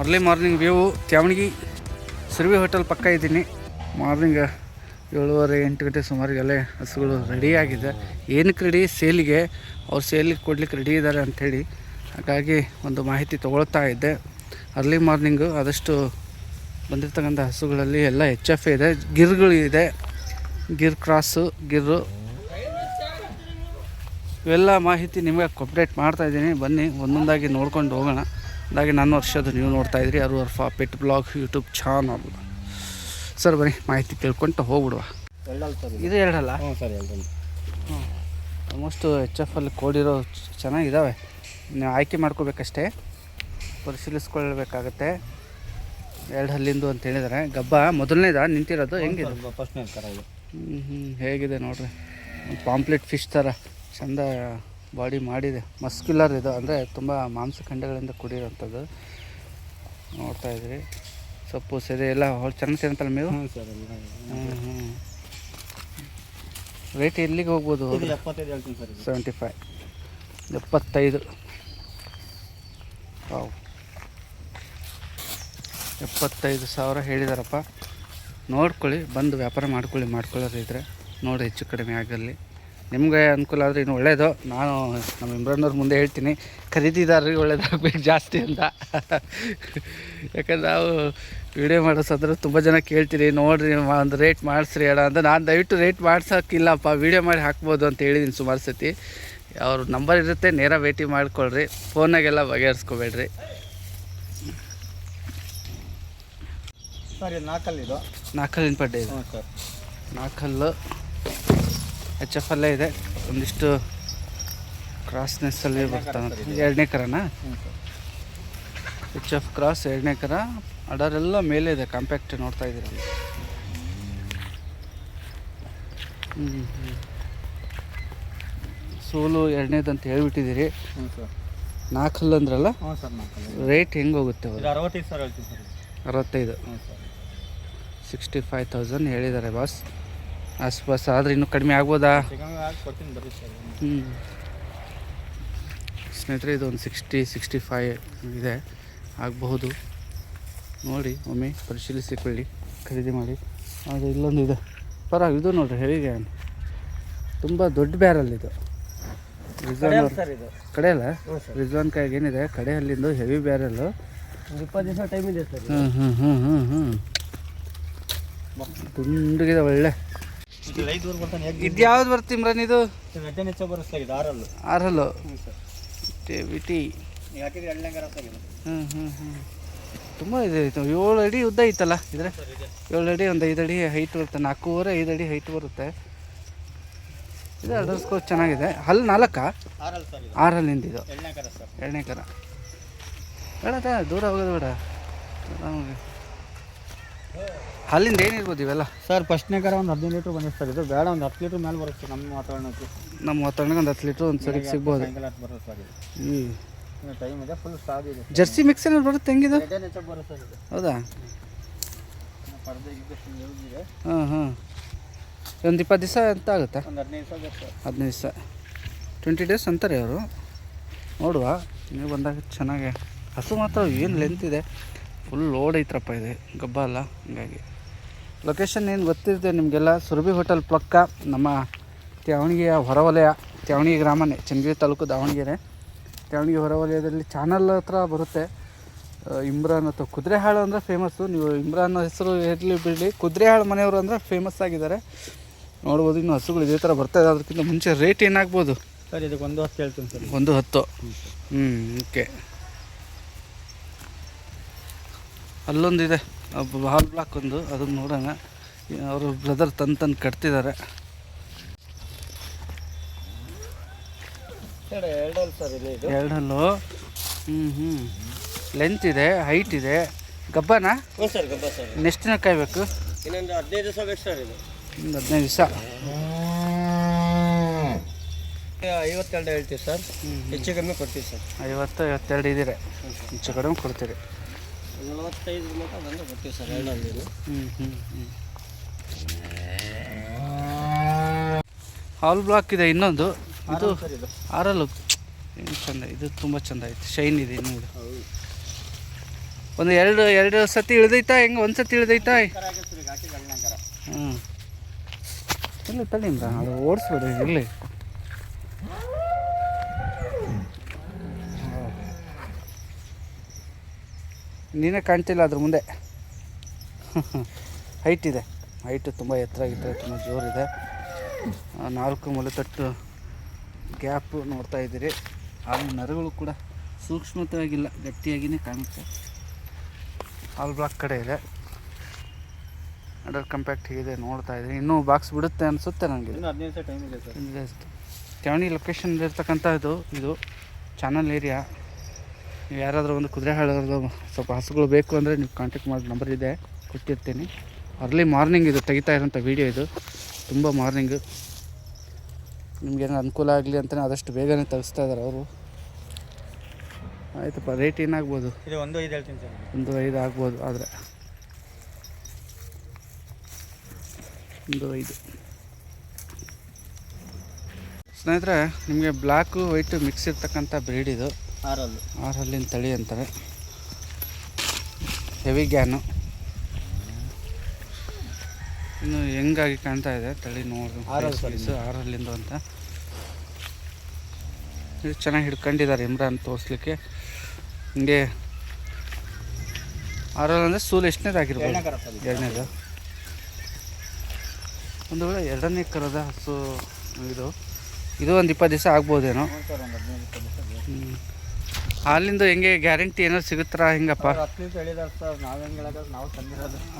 Early morning view Tyavanagi Sirvi hotel ಪಕ್ಕ ಇದ್ದೀನಿ. Morning ಏಳುವರೆ, ಎಂಟು ಗಂಟೆ ಸುಮಾರಿಗೆಲ್ಲ ಹಸುಗಳು ರೆಡಿಯಾಗಿದೆ ಏನಕ್ಕೆ ರೆಡಿ ಸೇಲಿಗೆ ಅವ್ರು ಸೇಲಿಗೆ ಕೊಡ್ಲಿಕ್ಕೆ ರೆಡಿ ಇದ್ದಾರೆ ಅಂಥೇಳಿ ಹಾಗಾಗಿ ಒಂದು ಮಾಹಿತಿ ತೊಗೊಳ್ತಾ ಇದ್ದೆ. ಅರ್ಲಿ ಮಾರ್ನಿಂಗು ಆದಷ್ಟು ಬಂದಿರ್ತಕ್ಕಂಥ ಹಸುಗಳಲ್ಲಿ ಎಲ್ಲ ಎಚ್ ಎಫ್ ಇದೆ. ಗಿರ್ಗಳು ಇದೆ. ಗಿರ್ ಕ್ರಾಸು ಗಿರ್ರು ಇವೆಲ್ಲ ಮಾಹಿತಿ ನಿಮಗೆ ಅಪ್ಡೇಟ್ ಮಾಡ್ತಾ ಇದ್ದೀನಿ. ಬನ್ನಿ, ಒಂದೊಂದಾಗಿ ನೋಡ್ಕೊಂಡು ಹೋಗೋಣ. ಅದಾಗಿ ನನ್ನ ವರ್ಷದ ನೀವು ನೋಡ್ತಾ ಇದ್ರಿ ಅರು Arfa pet blog YouTube channel. Sir ಬನ್ನಿ ಮಾಹಿತಿ ತಿಳ್ಕೊಂತ ಹೋಗ್ಬಿಡುವ. ಇದು ಎರಡಲ್ಲ? ಆಲ್ಮೋಸ್ಟ್ ಎಚ್ ಎಫ್ ಅಲ್ಲಿ ಕೋಡಿರೋ ಚೆನ್ನಾಗಿದ್ದಾವೆ ನೀವು ಆಯ್ಕೆ ಮಾಡ್ಕೋಬೇಕಷ್ಟೇ. ಪರಿಶೀಲಿಸ್ಕೊಳ್ಬೇಕಾಗತ್ತೆ. ಎರಡು ಹಲ್ಲಿಂದು ಅಂತ ಹೇಳಿದ್ದಾರೆ ಗಬ್ಬ ಮೊದಲನೇದ? ನಿಂತಿರೋದು? ಹೆಂಗಿದೆ? ಫಸ್ಟ್ನೇ ಹ್ಞೂ ಹ್ಞೂ ಹೇಗಿದೆ ನೋಡ್ರಿ. ಪಾಂಪ್ಲೆಟ್ ಫಿಶ್ ಥರ ಚಂದ ಬಾಡಿ ಮಾಡಿದೆ. ಮಸ್ಕ್ಯುಲರ್ ಇದು. ಅಂದರೆ ತುಂಬ ಮಾಂಸಖಂಡಗಳಿಂದ ಕೂಡಿರೋಂಥದ್ದು ನೋಡ್ತಾ ಇದ್ರಿ. ಸೊಪ್ಪು ಸರಿ ಎಲ್ಲ ಹೊಳ್ ಚೆನ್ನಾಗಿ ತಿಂತಲ್ಲ ಮೇವು? ಹ್ಞೂ ಹ್ಞೂ ಹ್ಞೂ ರೇಟ್ ಎಲ್ಲಿಗೆ ಹೋಗ್ಬೋದು ಸೆವೆಂಟಿ ಫೈವ್ ಎಪ್ಪತ್ತೈದು ಹೌ ಎಪ್ಪತ್ತೈದು. ಸಾವಿರ ಹೇಳಿದಾರಪ್ಪ. ನೋಡ್ಕೊಳ್ಳಿ ಬಂದು ವ್ಯಾಪಾರ ಮಾಡ್ಕೊಳ್ಳಿ ಮಾಡ್ಕೊಳ್ಳೋದಿದ್ರೆ ನೋಡಿ ಹೆಚ್ಚು ಕಡಿಮೆ ಆಗಲ್ಲಿ. ನಿಮಗೆ ಅನುಕೂಲ ಆದರೆ ಇನ್ನು ಒಳ್ಳೆಯದು ನಾನು ನಮ್ಮ ಇಮ್ರಾನ್ನವ್ರ ಮುಂದೆ ಹೇಳ್ತೀನಿ. ಖರೀದಿದಾರರಿಗೆ ಒಳ್ಳೇದಾಗಬೇಕು ಜಾಸ್ತಿ ಅಂತ. ಯಾಕಂದ್ರೆ ನಾವು ವಿಡಿಯೋ ಮಾಡಿಸೋದ್ರೆ ತುಂಬ ಜನ ಕೇಳ್ತೀರಿ ನೋಡಿರಿ ಒಂದು ರೇಟ್ ಮಾಡಿಸ್ರಿ ಅಣ್ಣ ಅಂತ. ನಾನು ದಯವಿಟ್ಟು ರೇಟ್ ಮಾಡ್ಸೋಕ್ಕಿಲ್ಲಪ್ಪ ವೀಡಿಯೋ ಮಾಡಿ ಹಾಕ್ಬೋದು ಅಂತ ಹೇಳಿದ್ದೀನಿ ಸುಮಾರು ಸತಿ. ಅವ್ರ ನಂಬರ್ ಇರುತ್ತೆ ನೇರ ಭೇಟಿ ಮಾಡ್ಕೊಳ್ರಿ. ಫೋನಾಗೆಲ್ಲ ಬಗೆಹರಿಸ್ಕೋಬೇಡ್ರಿ. ಸರ್ ಇದು ನಾಲ್ಕಲ್ಲಿ ಇದು? ನಾಲ್ಕಲ್ಲಿನ ಪಡ್ಡೆ ಇದೆ. ಸರ್. ನಾಲ್ಕಲ್ಲು ಎಚ್ ಎಫ್ ಅಲ್ಲೇ ಇದೆ. ಒಂದಿಷ್ಟು ಕ್ರಾಸ್ನೆಸ್ಸಲ್ಲಿ ಬರ್ತಾನೆ ಎರಡನೇ ಕರನಾ? ಎಚ್ ಎಫ್ ಕ್ರಾಸ್ ಎರಡನೇ ಕರ. ಅಡರೆಲ್ಲ ಮೇಲೆ ಇದೆ ಕಾಂಪ್ಯಾಕ್ಟ್ ನೋಡ್ತಾ ಇದ್ದೀರ? ಹ್ಞೂ ಹ್ಞೂ ಸೋಲು ಎರಡನೇದು ಅಂತ ಹೇಳ್ಬಿಟ್ಟಿದ್ದೀರಿ. ನಾಲ್ಕು ಹಲ್ಲು ನಾಲ್ಕಲ್ಲು ಅಂದ್ರಲ್ಲ? ರೇಟ್ ಹೆಂಗೆ ಹೋಗುತ್ತೆ ಅರವತ್ತೈದು ಸಾವಿರ ಸರ್. ಅರವತ್ತೈದು. ಸಿಕ್ಸ್ಟಿ ಫೈವ್ ತೌಸಂಡ್ ಹೇಳಿದ್ದಾರೆ ಬಾಸ್ ಆಸ್ಪಾಸ್ ಆದರೆ ಇನ್ನೂ ಕಡಿಮೆ ಆಗ್ಬೋದಾ? ಹ್ಞೂ ಸ್ನೇಹಿತರೆ ಇದು ಒಂದು ಸಿಕ್ಸ್ಟಿ ಸಿಕ್ಸ್ಟಿ ಫೈವ್ ಇದೆ. ಆಗಬಹುದು. ನೋಡಿ ಒಮ್ಮೆ ಪರಿಶೀಲಿಸಿಕೊಳ್ಳಿ. ಖರೀದಿ ಮಾಡಿ. ಅದು ಇಲ್ಲೊಂದು ಇದೆ. ಪರ ಇದು ನೋಡಿರಿ ಹೆವಿಗೆ ತುಂಬ ದೊಡ್ಡ ಬ್ಯಾರಲ್ ಇದು. ರಿಜ್ವಾನ್ ಕಡೆ ಅಲ್ಲ? ರಿಜ್ವಾನ್ ಕಾಯಿಗೆ ಏನಿದೆ? ಕಡೆ ಅಲ್ಲಿಂದು ಹೆವಿ ಬ್ಯಾರಲ್ಲು ಇಪ್ಪತ್ತು ದಿವಸ ಟೈಮ್ ಇದೆ ಸರ್ ಹ್ಞೂ ಹ್ಞೂ ಹ್ಞೂ ಹ್ಞೂ ಹ್ಞೂ ತುಂಡಗಿದೆ ಒಳ್ಳೆ. ಇದು ಐದು ಊರು ಬರ್ತಾನೆ ಹೇಗೆ ಇದು ಯಾವ್ದು ಬರುತ್ತೆ ಸರ್ ಇದು? ಆರಲ್ಲು. ಬಿಟಿ. ಹ್ಞೂ ಹ್ಞೂ ಹ್ಞೂ ತುಂಬ ಇದೆ ಏಳು ಅಡಿ ಉದ್ದ ಐತಲ್ಲ ಇದ್ರೆ? ಏಳು ಅಡಿ ಒಂದು ಐದು ಅಡಿ ಹೈಟ್ ಬರುತ್ತೆ ನಾಲ್ಕೂವರೆ ಐದು ಅಡಿ ಹೈಟ್ ಬರುತ್ತೆ. ಇದು ಅಡರ್ಸ್ಕೋ ಚೆನ್ನಾಗಿದೆ. ಹಲ್ಲು ನಾಲ್ಕ ಆರಲ್ಲಿ ಇದು. ಆರಲ್ಲಿಂದ ಎರಡನೇ ಕರ ಬೇಡ ದೂರ ಹೋಗೋದು ಬೇಡ. ಹಲ್ಲಿಂದ ಏನಿರ್ಬೋದು ಇವೆಲ್ಲ? ಸರ್ ಫಸ್ಟ್ನೇ ಕರ ಒಂದು ಹದಿನೈದು ಲೀಟ್ರ್ ಬಂದಿದೆ ಸರ್ ಇದು ಬೇಡ ಒಂದು ಹತ್ತು ಲೀಟ್ರ್ ಮೇಲೆ ಬರುತ್ತೆ ನಮ್ಮ ವಾತಾವರಣಕ್ಕೆ. ನಮ್ಮ ವಾತಾವರಣಕ್ಕೆ ಒಂದು ಹತ್ತು ಲೀಟ್ರ್ ಒಂದು ಸರಿ ಸಿಗ್ಬೋದು. ಬರುತ್ತೆ ಸರ್ ಹ್ಞೂ ಟೈಮ್ ಇದೆ ಫುಲ್ ಸ್ಟಾಕ್ ಇದೆ. ಜರ್ಸಿ ಮಿಕ್ಸ್ ಏನಾದ್ರು ಬರುತ್ತೆ ಹೆಂಗಿದೆ? ವೆಟ್ಟೆ ಹೆಚ್ಚು ಬರುತ್ತೆ ಸರ್ ಇದು? ಹೌದಾ? ಹಾಂ ಹಾಂ. ಒಂದು ಇಪ್ಪತ್ತು ದಿವಸ ಅಂತ ಆಗುತ್ತಾ? ಒಂದು ಹದಿನೈದು ಸರ್. ಹದಿನೈದು ದಿವಸ. ಟ್ವೆಂಟಿ ಡೇಸ್ ಅಂತಾರೆ ಅವರು ನೋಡುವ. ನೀವು ಬಂದಾಗ ಚೆನ್ನಾಗೆ. ಹಸು ಮಾತ್ರ ಏನು ಲೆಂತ್ ಇದೆ. ಫುಲ್ ಲೋಡ್ ಐತ್ರಪ್ಪ ಇದೆ. ಗಬ್ಬ ಅಲ್ಲ. ಹಂಗಾಗಿ. ಲೊಕೇಶನ್ ಏನು ಗೊತ್ತಿರುತ್ತೆ ನಿಮಗೆಲ್ಲ ಸುರಭಿ ಹೋಟೆಲ್ ಪಕ್ಕ ನಮ್ಮ ತ್ಯಾವಣಿಗೆಯ ಹೊರವಲಯ ತ್ಯಾವಣಿಗೆ ಗ್ರಾಮನೇ ಚನ್ನಗಿರಿ ತಾಲೂಕು ದಾವಣಗೆರೆ. ತ್ಯಾವಣಿಗೆ ಹೊರವಲಯದಲ್ಲಿ ಚಾನಲ್ ಹತ್ರ ಬರುತ್ತೆ. ಇಮ್ರಾನ್ ಅಥವಾ ಕುದುರೆಹಾಳು ಅಂದರೆ ಫೇಮಸ್ಸು ನೀವು ಇಮ್ರಾನ್ ಹೆಸರು ಇರಲಿ ಬಿಡಲಿ. ಕುದುರೆಹಾಳು ಮನೆಯವರು ಅಂದರೆ ಫೇಮಸ್ ಆಗಿದ್ದಾರೆ. ನೋಡ್ಬೋದು ಇನ್ನು ಹಸುಗಳು ಇದೇ ಥರ ಬರ್ತಾ ಇದೆ. ಅದಕ್ಕಿಂತ ಮುಂಚೆ ರೇಟ್ ಏನಾಗ್ಬೋದು ಸರ್ ಇದಕ್ಕೆ ಒಂದು ಹತ್ತು ಹೇಳ್ತೀನಿ ಸರ್. ಒಂದು ಹತ್ತು. ಹ್ಞೂ ಓಕೆ ಅಲ್ಲೊಂದಿದೆ. ಹಾಲ್ ಬ್ಲಾಕ್ ಒಂದು ಅದನ್ನು ನೋಡೋಣ. ಅವರು ಬ್ರದರ್ ತಂದು ತಂದು ಕಟ್ತಿದ್ದಾರೆ. ಎರಡಲ್ಲ ಸರ್ ಇದು ಇದು? ಎರಡಲ್ಲೂ? ಹ್ಞೂ ಹ್ಞೂ ಲೆಂತ್ ಇದೆ ಹೈಟ್ ಇದೆ. ಗಬ್ಬನ? ಸರ್ ಗಬ್ಬ ಸರ್ ನೆಕ್ಸ್ಟ್ ದಿನ ಕಾಯಬೇಕು. ಇನ್ನೊಂದು ಹದಿನೈದು ದಿವಸ ಬೇಕು ಸರ್ ಇದು. ಒಂದು ಹದಿನೈದು ದಿವಸ. ಐವತ್ತೆರಡು ಹೇಳ್ತೀವಿ ಸರ್ ಹೆಚ್ಚು ಕಡಿಮೆ ಕೊಡ್ತೀವಿ ಸರ್ ಐವತ್ತು ಐವತ್ತೆರಡು ಇದ್ದೀರಿ. ಹೆಚ್ಚು ಕಡಿಮೆ ಕೊಡ್ತೀರಿ. ನಲವತ್ತೈದು ಮಟ್ಟ ಬಂದು ಬರ್ತೀವಿ ಸರ್ ಎರಡಲ್ಲಿ ಹ್ಞೂ ಹ್ಞೂ ಹ್ಞೂ ಹಾಲ್ ಬ್ಲಾಕ್ ಇದೆ ಇನ್ನೊಂದು. ಇದು ಆರಲ್ ಇದು. ಆರಲ್ಲು. ಏನು ಚಂದ ಇದು ತುಂಬ ಚಂದ ಐತೆ ಶೈನ್ ಇದೆ ನೋಡಿ. ಒಂದು ಎರಡು ಎರಡು ಸತಿ ಇಳ್ದೈತಾ ಹೆಂಗೆ ಒಂದು ಸತಿ ಇಳ್ದೈತಾ? ಹ್ಞೂ ಇಲ್ಲಿ ತಳಿಂದ ಅದು ಓಡಿಸ್ಬೋದು ಇರಲಿ. ನೀನೇ ಕಾಣ್ತಿಲ್ಲ ಅದ್ರ ಮುಂದೆ. ಹೈಟ್ ಇದೆ. ಹೈಟು ತುಂಬ ಎತ್ತರ ಇದೆ ತುಂಬ ಜೋರಿದೆ ನಾಲ್ಕು ಮೊಲೆತಟ್ಟು ಗ್ಯಾಪು ನೋಡ್ತಾ ಇದ್ದೀರಿ. ಅಲ್ಲಿ ನರಗಳು ಕೂಡ ಸೂಕ್ಷ್ಮತೆಯಾಗಿಲ್ಲ ಗಟ್ಟಿಯಾಗಿಯೇ ಕಾಣುತ್ತೆ. ಆಲ್ ಬ್ಲಾಕ್ ಕಡೆ ಇದೆ. ಅಂಡರ್ ಕಂಪ್ಯಾಕ್ಟ್ ಇದೆ ನೋಡ್ತಾ ಇದ್ದೀನಿ ಇನ್ನೂ ಬಾಕ್ಸ್ ಬಿಡುತ್ತೆ ಅನಿಸುತ್ತೆ ನನಗೆ ಹದಿನೈದು ಟೈಮ್ ಇದೆ ಸರ್. ಜಸ್ಟ್ ತ್ಯಾವಣಿ ಲೊಕೇಶನ್ ಇರ್ತಕ್ಕಂಥ ಇದು ಇದು ಚಾನಲ್ ಏರಿಯಾ ನೀವು ಯಾರಾದರೂ ಒಂದು ಕುದುರೆ ಹಾಳು ಸ್ವಲ್ಪ ಹಸುಗಳು ಬೇಕು ಅಂದರೆ ನೀವು ಕಾಂಟ್ಯಾಕ್ಟ್ ಮಾಡಿ ನಂಬರ್ ಇದೆ ಕೊಟ್ಟಿರ್ತೀನಿ. ಅರ್ಲಿ ಮಾರ್ನಿಂಗ್ ಇದು ತೆಗಿತಾ ಇರೋಂಥ ವೀಡಿಯೋ ಇದು. ತುಂಬ ಮಾರ್ನಿಂಗು ನಿಮ್ಗೇನೋ ಅನುಕೂಲ ಆಗಲಿ ಅಂತಲೇ ಆದಷ್ಟು ಬೇಗನೆ ತೆಗಿಸ್ತಾ ಇದ್ದಾರೆ ಅವರು. ಆಯ್ತಪ್ಪ ರೇಟ್ ಏನಾಗ್ಬೋದು? ಇದು ಒಂದು ಐದು ಹೇಳ್ತೀನಿ ಸರ್. ಒಂದು ಐದು ಆಗ್ಬೋದು ಆದರೆ. ಒಂದು ಐದು. ಸ್ನೇಹಿತರೆ ನಿಮಗೆ ಬ್ಲ್ಯಾಕು ವೈಟು ಮಿಕ್ಸ್ ಇರ್ತಕ್ಕಂಥ ಬ್ರೀಡ್ ಇದು. ಆರಲ್ಲು. ಆರು ಹಲ್ಲಿನ ತಳಿ ಅಂತಾರೆ. ಹೆವಿ ಗ್ಯಾನು ಇನ್ನು ಹೆಂಗಾಗಿ ಕಾಣ್ತಾ ಇದೆ ತಳಿ ನೋಡಿ. ಆರು ಹಲ್ಲು ಸರ್ ಸೈಜು ಆರು ಹಲ್ಲಿಂದು ಅಂತ. ಇದು ಚೆನ್ನಾಗಿ ಹಿಡ್ಕೊಂಡಿದ್ದಾರೆ ಇಮ್ರಾನ್ ತೋರಿಸ್ಲಿಕ್ಕೆ. ಹಿಂಗೆ ಆರಲ್ಲಿ ಅಂದರೆ ಸೂಲ್ ಎಷ್ಟನೇದು ಆಗಿರ್ಬೋದು. ಎರಡನೇದು? ಒಂದು ವೇಳೆ ಎರಡನೇ ಕರದ ಹಸು ಇದು. ಇದು ಒಂದು ಇಪ್ಪತ್ತು ದಿವಸ ಆಗ್ಬೋದೇನೋ? ಹ್ಞೂ ಹಾಲಿಂದು ಹೆಂಗೆ ಗ್ಯಾರಂಟಿ ಏನೋ ಸಿಗುತ್ತಾ? ಹೆಂಗಪ್ಪ?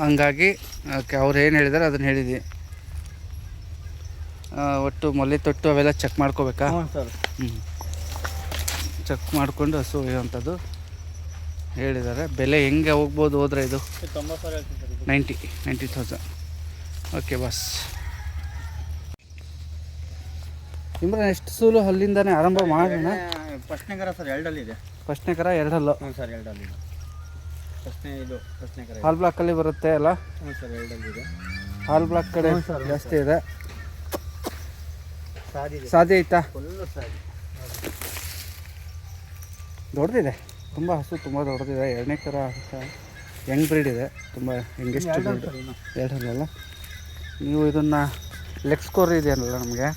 ಹಂಗಾಗಿ ಓಕೆ ಅವ್ರು ಏನು ಹೇಳಿದಾರೆ ಅದನ್ನು ಹೇಳಿದ್ವಿ. ಒಟ್ಟು ಮೊಲೆ ತೊಟ್ಟು ಅವೆಲ್ಲ ಚೆಕ್ ಮಾಡ್ಕೋಬೇಕಾ? ಹ್ಞೂ ಚೆಕ್ ಮಾಡಿಕೊಂಡು ಹಸು ಒಯ್ಯುವಂಥದ್ದು ಹೇಳಿದ್ದಾರೆ. ಬೆಲೆ ಹೆಂಗೆ ಹೋಗ್ಬೋದು ಹೋದ್ರೆ ಇದು? ನೈಂಟಿ ನೈಂಟಿ ತೌಸಂಡ್ ಓಕೆ ಬಸ್. ಇಮ್ರಾನ್ ಎಷ್ಟು ಸೂಲು ಅಲ್ಲಿಂದಾನೆ ಆರಂಭ ಮಾಡೋಣ? ಫಸ್ಟ್ನೇ ಕರ ಸರ್ ಎರಡಲ್ಲಿ ಇದೆ. ಫಸ್ಟ್ನೇ ಕರ ಎರಡಲ್ಲು. ಹ್ಞೂ ಸರ್ ಎರಡಲ್ಲಿ ಇದೆ. ಫಸ್ಟ್ನೇ ಇದು ಫಸ್ಟ್ನೇ ಕರ. ಹಾಲ್ ಬ್ಲಾಕಲ್ಲಿ ಬರುತ್ತೆ ಅಲ್ಲ ಹ್ಞೂ ಸರ್ ಎರಡಲ್ಲಿ ಇದೆ. ಹಾಲ್ ಬ್ಲಾಕ್ ಕಡೆ ಜಾಸ್ತಿ ಇದೆ. ಸಾಧ್ಯ ಐತಾ ದೊಡ್ಡದಿದೆ ತುಂಬ ಹಸು ತುಂಬ ದೊಡ್ಡದಿದೆ ಎರಡನೇ ಕರ ಅಂತ ಯಂಗ್ ಬ್ರೀಡ್ ಇದೆ. ತುಂಬ ಯಂಗೆಸ್ಟ್ ಬ್ರೀಡ್ ಎರಡಲ್ಲ ನೀವು ಇದನ್ನು ಲೆಗ್ ಸ್ಕೋರ್ ಇದೆಯಲ್ಲ ನಮಗೆ?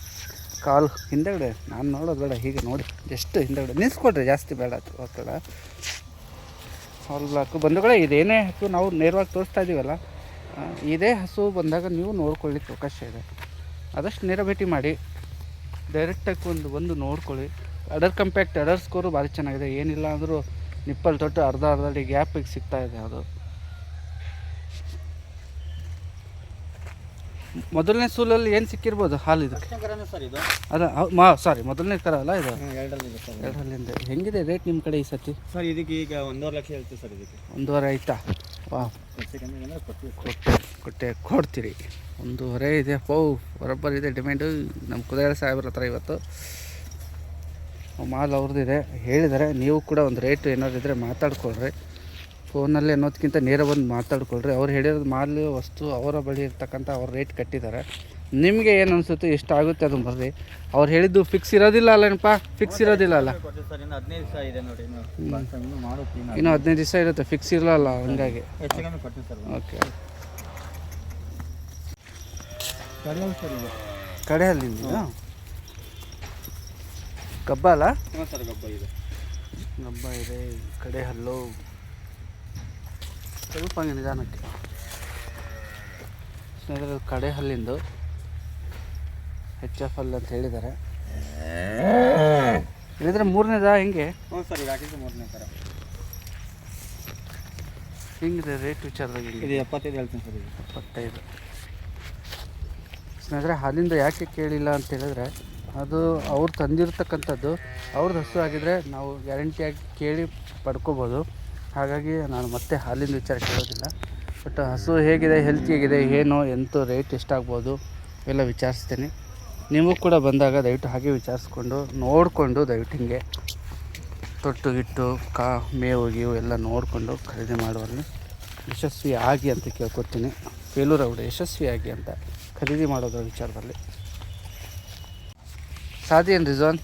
ಕಾಲು ಹಿಂದೆಗಡೆ, ನಾನು ನೋಡೋದು ಬೇಡ, ಹೀಗೆ ನೋಡಿ. ಜಸ್ಟ್ ಹಿಂದೆಗಡೆ. ನಿಲ್ಸ್ಕೊಡ್ರಿ, ಜಾಸ್ತಿ ಬೇಡ ಅದು ಹಾಲ್ ಬ್ಲಾಕು ಬಂಧುಗಳೇ, ಇದೇನೇ ಹಸು ನಾವು ನೇರವಾಗಿ ತೋರಿಸ್ತಾ ಇದ್ದೀವಲ್ಲ ಇದೇ ಹಸು ಬಂದಾಗ ನೀವು ನೋಡ್ಕೊಳ್ಳಿಕ್ಕೆ ಅವಕಾಶ ಇದೆ. ಆದಷ್ಟು ನೇರ ಭೇಟಿ ಮಾಡಿ. ಡೈರೆಕ್ಟಾಗಿ ಒಂದು, ಬಂದು ನೋಡ್ಕೊಳ್ಳಿ. ಅಡರ್ ಕಂಪ್ಯಾಕ್ಟ್ ಅಡರ್ ಸ್ಕೋರು ಭಾರಿ ಚೆನ್ನಾಗಿದೆ. ಏನಿಲ್ಲ ಅಂದರೂ ನಿಪ್ಪಲ್ ತೊಟ್ಟು ಅರ್ಧ ಅರ್ಧ ಅಡಿ ಗ್ಯಾಪಿಗೆ ಸಿಗ್ತಾ ಇದೆ ಅದು. ಮೊದಲನೇ ಸೂಲಲ್ಲಿ ಏನು ಸಿಕ್ಕಿರ್ಬೋದು? ಹಾಲು ಇದು? ಮಾ ಸಾರಿ ಮೊದಲನೇ ಕರ ಅಲ್ಲ ಇದು? ಇದೆ ಎರಡರಲ್ಲಿಂದ. ಹೆಂಗಿದೆ ರೇಟ್ ನಿಮ್ಮ ಕಡೆ ಈ ಸತಿ? ಸರ್ ಇದಕ್ಕೆ ಈಗ ಒಂದೂವರೆ ಲಕ್ಷ ಹೇಳ್ತೀವಿ ಸರ್ ಇದಕ್ಕೆ. ಒಂದೂವರೆ ಆಯ್ತಾ? ವಾ ಕೊಟ್ಟೆ ಕೊಟ್ಟೆ ಕೊಡ್ತೀರಿ. ಒಂದೂವರೆ ಇದೆ. ಪೌ ಬರೋಬ್ಬರ್ ಇದೆ ಡಿಮ್ಯಾಂಡು. ನಮ್ಮ ಕುದುರೆ ಸಾಹೇಬ್ರ ಹತ್ರ ಇವತ್ತು. ಮಾಲ್ ಅವ್ರದ್ದಿದೆ ಹೇಳಿದ್ದಾರೆ ನೀವು ಕೂಡ ಒಂದು ರೇಟ್ ಏನಾದ್ರು ಇದ್ದರೆ ಮಾತಾಡ್ಕೊಳ್ರಿ. ಫೋನಲ್ಲಿ ಅನ್ನೋದಕ್ಕಿಂತ ನೇರ ಬಂದು ಮಾತಾಡ್ಕೊಳ್ರಿ. ಅವ್ರು ಹೇಳಿರೋದು ಮಾರಲಿ ವಸ್ತು ಅವರ ಬಳಿ ಇರ್ತಕ್ಕಂಥ ಅವ್ರ ರೇಟ್ ಕಟ್ಟಿದ್ದಾರೆ. ನಿಮಗೆ ಏನು ಅನಿಸುತ್ತೆ ಎಷ್ಟು ಆಗುತ್ತೆ ಅದನ್ನು ಬರ್ರಿ. ಅವ್ರು ಹೇಳಿದ್ದು ಫಿಕ್ಸ್ ಇರೋದಿಲ್ಲ ಅಲ್ಲೇನಪ್ಪ ಫಿಕ್ಸ್ ಇರೋದಿಲ್ಲ ಅಲ್ಲ? ಇನ್ನು ಹದಿನೈದು ದಿವಸ ಇರುತ್ತೆ. ಫಿಕ್ಸ್ ಇರಲ್ಲ ಹಂಗಾಗಿ. ಓಕೆ ಕಡೆಯಲ್ಲಿ ಗಬ್ಬ ಅಲ್ಲ? ಗಬ್ಬ ಇದೆ. ಗಬ್ಬ ಇದೆ. ಕಡೆ ಹಲ್ಲು ಸ್ವಲ್ಪ ನಿಧಾನಕ್ಕೆ. ಸ್ನೇಹಿತರೆ ಕಡೆ ಹಲ್ಲಿಂದು. ಹೆಚ್ ಎಫ್ ಅಲ್ ಅಂತ ಹೇಳಿದ್ದಾರೆ. ಹೇಳಿದ್ರೆ ಮೂರನೇದ ಹೆಂಗೆ? ಹ್ಞೂ ಸರ್ ಇದು ಹಾಕಿದ್ದು ಮೂರನೇ ಹೆಂಗಿದೆ ರೇಟ್ ವಿಚಾರದಾಗ ಇದು ಎಪ್ಪತ್ತೈದು ಹೇಳ್ತೀನಿ ಸರ್ ಇದು. ಎಪ್ಪತ್ತೈದು. ಸ್ನೇಹಿತರೆ ಹಾಲಿಂದ ಯಾಕೆ ಕೇಳಿಲ್ಲ ಅಂತ ಹೇಳಿದ್ರೆ ಅದು ಅವ್ರು ತಂದಿರತಕ್ಕಂಥದ್ದು ಅವ್ರದ್ದು ಹಸು ಆಗಿದ್ರೆ ನಾವು ಗ್ಯಾರಂಟಿಯಾಗಿ ಕೇಳಿ ಪಡ್ಕೋಬೋದು. ಹಾಗಾಗಿ ನಾನು ಮತ್ತೆ ಹಾಲಿನ ವಿಚಾರ ಕೇಳೋದಿಲ್ಲ ಬಟ್ ಹಸು ಹೇಗಿದೆ ಹೆಲ್ತ್ ಹೇಗಿದೆ ಏನು ಎಂತ ರೇಟ್ ಎಷ್ಟಾಗ್ಬೋದು ಎಲ್ಲ ವಿಚಾರಿಸ್ತೀನಿ. ನಿಮಗೂ ಕೂಡ ಬಂದಾಗ ದಯವಿಟ್ಟು ಹಾಗೆ ವಿಚಾರಿಸ್ಕೊಂಡು ನೋಡಿಕೊಂಡು ದಯವಿಟ್ಟು ಹಿಂಗೆ ತೊಟ್ಟು ಗಿಟ್ಟು ಕಾ ಮೇವು ಗೀವು ಎಲ್ಲ ನೋಡಿಕೊಂಡು ಖರೀದಿ ಮಾಡುವಲ್ಲಿ ಯಶಸ್ವಿ ಆಗಿ ಅಂತ ಕೇಳ್ಕೊತೀನಿ ಫೇಲೂರ್ ಅವರು ಯಶಸ್ವಿ ಆಗಿ ಅಂತ ಖರೀದಿ ಮಾಡೋದ್ರ ವಿಚಾರದಲ್ಲಿ. ಸಾಧಿ ಏನು ರಿಜಾನ್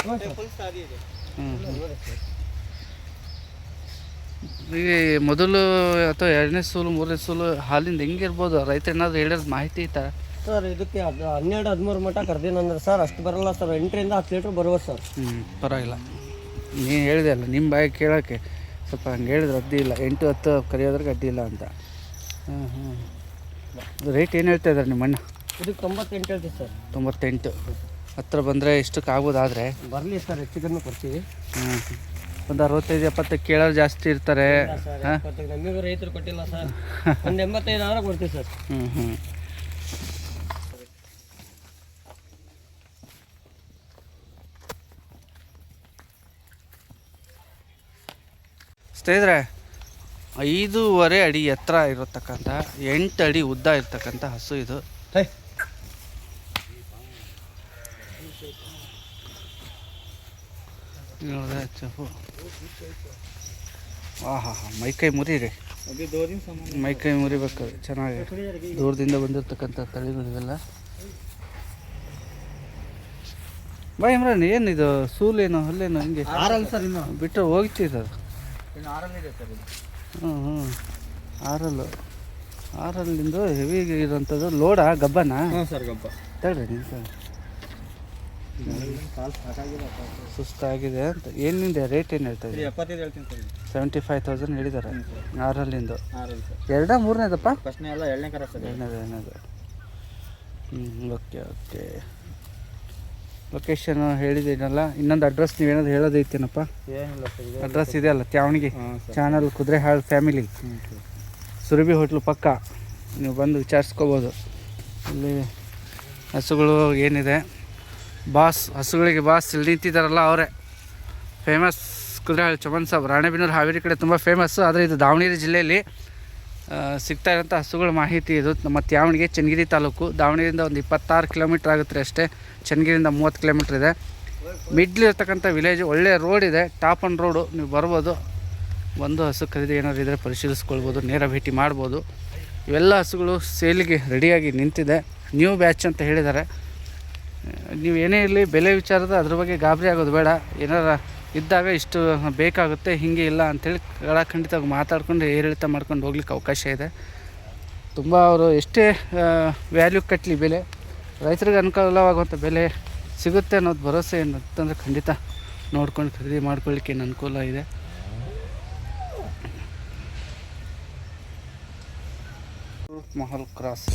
ಹ್ಞೂ ಈಗ ಮೊದಲು ಅಥವಾ ಎರಡನೇ ಸೂಲು ಮೂರನೇ ಸೂಲು ಹಾಲಿಂದ ಹೆಂಗಿರ್ಬೋದು ರೈತರು ಏನಾದರೂ ಹೇಳಿರೋದು ಮಾಹಿತಿ ಐತಾ? ಸರ್ ಇದಕ್ಕೆ ಹದ್ ಹನ್ನೆರಡು ಹದಿಮೂರು ಮಟ್ಟ ಕರ್ದೀನಂದ್ರೆ ಸರ್ ಅಷ್ಟು ಬರಲ್ಲ ಸರ್. ಎಂಟರಿಂದ ಹತ್ತು ಲೀಟ್ರ್ ಬರುವ ಸರ್. ಹ್ಞೂ ಪರವಾಗಿಲ್ಲ. ನೀನು ಹೇಳಿದೆ ಅಲ್ಲ ನಿಮ್ಮ ಬಾಯಿ ಕೇಳೋಕ್ಕೆ ಸ್ವಲ್ಪ ಹಂಗೆ ಹೇಳಿದ್ರೆ ಅಡ್ಡಿ ಇಲ್ಲ. ಎಂಟು ಹತ್ತು ಕರೆಯೋದ್ರಿಗೆ ಅಡ್ಡಿ ಇಲ್ಲ ಅಂತ. ಹ್ಞೂ ಹ್ಞೂ ರೇಟ್ ಏನು ಹೇಳ್ತಾ ಇದ್ದಾರೆ ನಿಮ್ಮ ಅಣ್ಣ ಇದಕ್ಕೆ ತೊಂಬತ್ತೆಂಟು ಹೇಳ್ತೀವಿ ಸರ್. ತೊಂಬತ್ತೆಂಟು. ಹತ್ತಿರ ಬಂದರೆ ಇಷ್ಟಕ್ಕೆ ಆಗೋದಾದರೆ? ಬರಲಿ ಸರ್ ಹೆಚ್ಚು ಕಮ್ಮಿ ಕೊಡ್ತೀವಿ. ಹ್ಞೂ ಒಂದು ಅರವತ್ತೈದು ಎಪ್ಪತ್ತು ಕೇಳೋರು ಜಾಸ್ತಿ ಇರ್ತಾರೆ. ನಮಗೂ ರೈತರು ಕೊಟ್ಟಿಲ್ಲ ಸರ್. ಒಂದು ಎಂಬತ್ತೈದು ಸಾವಿರ ಕೊಡ್ತೀವಿ ಸರ್. ಹ್ಞೂ ಹ್ಞೂ ಸ್ನೇಹಿತರೆ ಐದೂವರೆ ಅಡಿ ಎತ್ತರ ಇರತಕ್ಕಂಥ ಎಂಟು ಅಡಿ ಉದ್ದ ಇರ್ತಕ್ಕಂಥ ಹಸು ಇದು. ಚಪ್ಪು. ಹಾಂ ಹಾಂ ಹಾಂ ಮೈಕೈ ಮುರಿರಿ ಮೈಕೈ ಮುರಿಬೇಕು ಚೆನ್ನಾಗಿ. ದೂರದಿಂದ ಬಂದಿರತಕ್ಕಂಥ ತಳಿಗಳಿವೆಲ್ಲ ಬಾ ಇಮ್ರಾನ್ ಏನಿದು? ಸೂಲೇನು ಹಲ್ಲೇನು ಹಿಂಗೆ? ಬಿಟ್ಟರೆ ಅದು ಆರಲ್ಲಿದೆ ಸರ್. ಇದು ಹ್ಞೂ ಹ್ಞೂ ಆರಲ್ಲು. ಆರಲ್ಲಿಂದು ಹೆವಿ ಇರೋಂಥದ್ದು ಲೋಡಾ ಗಬ್ಬನಾ? ಸರ್ ಗಬ್ಬ. ತಡ್ರಿ ನಿಂತ ಸುಸ್ತಾಗಿದೆ ಅಂತ. ಏನಿದೆ ರೇಟ್ ಏನು ಹೇಳ್ತಾ ಇದೆ ಇದ್ದೀವಿ ಎಪ್ಪತ್ತೈದು ಹೇಳ್ತೀನಿ ಸರ್ ಇದು. ಸೆವೆಂಟಿ ಫೈವ್ ತೌಸಂಡ್ ಹೇಳಿದ್ದಾರೆ ಆರಲ್ಲಿಂದು. ಎರಡ ಮೂರನೇದಪ್ಪ? ಫಸ್ಟ್ನೇ ಎಲ್ಲ ಎರಡನೇ ಕರ ಸರ್. ಎರಡನೇದು ಎರಡನೇದು. ಹ್ಞೂ ಓಕೆ ಓಕೆ. ಲೊಕೇಶನ್ ಹೇಳಿದ್ದೀನಲ್ಲ ಇನ್ನೊಂದು ಅಡ್ರೆಸ್ ನೀವೇನಾದ್ರು ಹೇಳೋದೈತೇನಪ್ಪ ಏನಿಲ್ಲ ಸರ್ ಅಡ್ರೆಸ್ ಇದೆ ಅಲ್ಲ ತ್ಯಾವಣಿಗೆ? ಚಾನಲ್ ಕುದುರೆ ಹಾಳು ಫ್ಯಾಮಿಲಿ ಸುರಭಿ ಹೋಟ್ಲು ಪಕ್ಕ. ನೀವು ಬಂದು ವಿಚಾರಿಸ್ಕೋಬೋದು. ಇಲ್ಲಿ ಹಸುಗಳು ಏನಿದೆ? ಬಾಸ್, ಹಸುಗಳಿಗೆ ಬಾಸ್ ಇಲ್ಲಿ ನಿಂತಿದ್ದಾರಲ್ಲ ಅವರೇ. ಫೇಮಸ್ ಕುದುರೆಹಾಳು ಚಮನ್ ಸಾಬ್, ರಾಣೆಬೆನ್ನೂರು ಹಾವೇರಿ ಕಡೆ ತುಂಬ ಫೇಮಸ್ಸು ಆದರೆ ಇದು ದಾವಣಗೆರೆ ಜಿಲ್ಲೆಯಲ್ಲಿ ಸಿಗ್ತಾ ಇರೋಂಥ ಹಸುಗಳ ಮಾಹಿತಿ ಇದು. ನಮ್ಮ ತ್ಯಾವಣಿಗೆ ಚನ್ನಗಿರಿ ತಾಲೂಕು. ದಾವಣಗೆರೆಯಿಂದ ಒಂದು ಇಪ್ಪತ್ತಾರು ಕಿಲೋಮೀಟ್ರ್ ಆಗುತ್ತೆ ಅಷ್ಟೇ. ಚನ್ನಗಿರಿಯಿಂದ ಮೂವತ್ತು ಕಿಲೋಮೀಟ್ರ್ ಇದೆ. ಮಿಡ್ಲ್ ಇರ್ತಕ್ಕಂಥ ವಿಲೇಜ್ ಒಳ್ಳೆಯ ರೋಡ್ ಇದೆ. ಟಾಪ್ ಆನ್ ರೋಡು ನೀವು ಬರ್ಬೋದು. ಒಂದು ಹಸು ಖರೀದಿ ಏನಾದ್ರು ಇದ್ದರೆ ಪರಿಶೀಲಿಸ್ಕೊಳ್ಬೋದು. ನೇರ ಭೇಟಿ ಮಾಡ್ಬೋದು. ಇವೆಲ್ಲ ಹಸುಗಳು ಸೇಲಿಗೆ ರೆಡಿಯಾಗಿ ನಿಂತಿದೆ. ನ್ಯೂ ಬ್ಯಾಚ್ ಅಂತ ಹೇಳಿದ್ದಾರೆ. ನೀವು ಏನೇ ಇರಲಿ, ಬೆಲೆ ವಿಚಾರದ ಅದ್ರ ಬಗ್ಗೆ ಗಾಬರಿ ಆಗೋದು ಬೇಡ. ಏನಾರ ಇದ್ದಾಗ ಇಷ್ಟು ಬೇಕಾಗುತ್ತೆ, ಹೀಗೆ ಇಲ್ಲ ಅಂಥೇಳಿ ಖಂಡಿತವಾಗಿ ಮಾತಾಡ್ಕೊಂಡು, ಏರಿಳಿತ ಮಾಡ್ಕೊಂಡು ಹೋಗ್ಲಿಕ್ಕೆ ಅವಕಾಶ ಇದೆ. ತುಂಬ ಅವರು ಎಷ್ಟೇ ವ್ಯಾಲ್ಯೂ ಕಟ್ಟಲಿ ಬೆಲೆ, ರೈತರಿಗೆ ಅನುಕೂಲವಾಗುವಂಥ ಬೆಲೆ ಸಿಗುತ್ತೆ ಅನ್ನೋದು ಭರವಸೆ ಏನಂತಂದರೆ ಖಂಡಿತ ನೋಡ್ಕೊಂಡು ಖರೀದಿ ಮಾಡ್ಕೊಳ್ಳಿಕ್ಕೆ ಏನು ಅನುಕೂಲ ಇದೆ. ಮಹಲ್ ಕ್ರಾಸ್